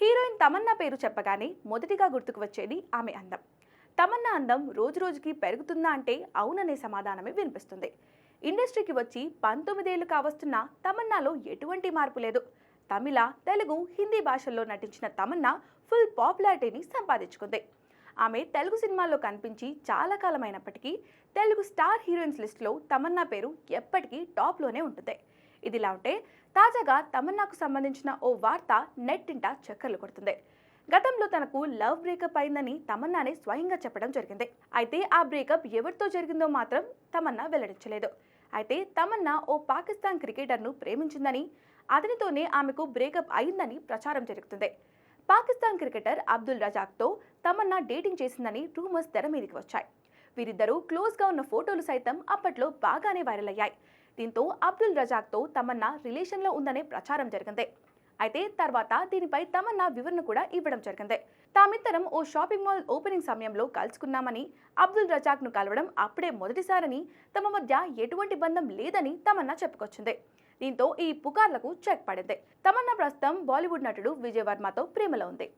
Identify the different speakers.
Speaker 1: Heroine Tamannaah పేరు చెప్పగానే మొదటిగా గుర్తుకు వచ్చేది ఆమె అందం. తమన్నా అందం రోజు రోజుకి పెరుగుతుందా అంటే అవుననే సమాధానమే వినిపిస్తుంది. ఇండస్ట్రీకి వచ్చి పంతొమ్మిదేళ్ళు కావస్తున్న తమన్నాలో ఎటువంటి మార్పు లేదు. తమిళ తెలుగు హిందీ భాషల్లో నటించిన తమన్నా ఫుల్ పాపులారిటీని సంపాదించుకుంది. ఆమె తెలుగు సినిమాల్లో కనిపించి చాలా కాలమైనప్పటికీ తెలుగు స్టార్ హీరోయిన్స్ లిస్టులో తమన్నా పేరు ఎప్పటికీ టాప్లోనే ఉంటుంది. ఇదిలా ఉంటే తాజాగా తమన్నాకు సంబంధించిన ఓ వార్త నెట్టింట చక్కర్లు కొడుతుంది. గతంలో తనకు లవ్ బ్రేకప్ అయిందని తమన్నానే స్వయంగా చెప్పడం జరిగింది. అయితే ఆ బ్రేకప్ ఎవరితో జరిగిందో మాత్రం తమన్నా వెల్లడించలేదు. అయితే తమన్నా ఓ పాకిస్తాన్ క్రికెటర్ను ప్రేమించిందని అతనితోనే ఆమెకు బ్రేకప్ అయిందని ప్రచారం జరుగుతుంది. పాకిస్తాన్ క్రికెటర్ అబ్దుల్ రజాక్తో తమన్నా డేటింగ్ చేసిందని రూమర్స్ తెర మీదకి వచ్చాయి. వీరిద్దరూ క్లోజ్గా ఉన్న ఫోటోలు సైతం అప్పట్లో బాగానే వైరల్ అయ్యాయి. దీంతో అబ్దుల్ రజాక్తో తమన్నా రిలేషన్లో ఉందనే ప్రచారం జరిగింది. అయితే తర్వాత దీనిపై తమన్నా వివరణ కూడా ఇవ్వడం జరిగింది. తామిద్దరం ఓ షాపింగ్ మాల్ ఓపెనింగ్ సమయంలో కలుసుకున్నామని అబ్దుల్ రజాక్ను కలవడం అప్పుడే మొదటిసారని తమ మధ్య ఎటువంటి బంధం లేదని తమన్నా చెప్పుకొచ్చింది. దీంతో ఈ పుకార్లకు చెక్ పడింది. తమన్నా ప్రస్తుతం బాలీవుడ్ నటుడు విజయ్ వర్మతో ప్రేమలో ఉంది.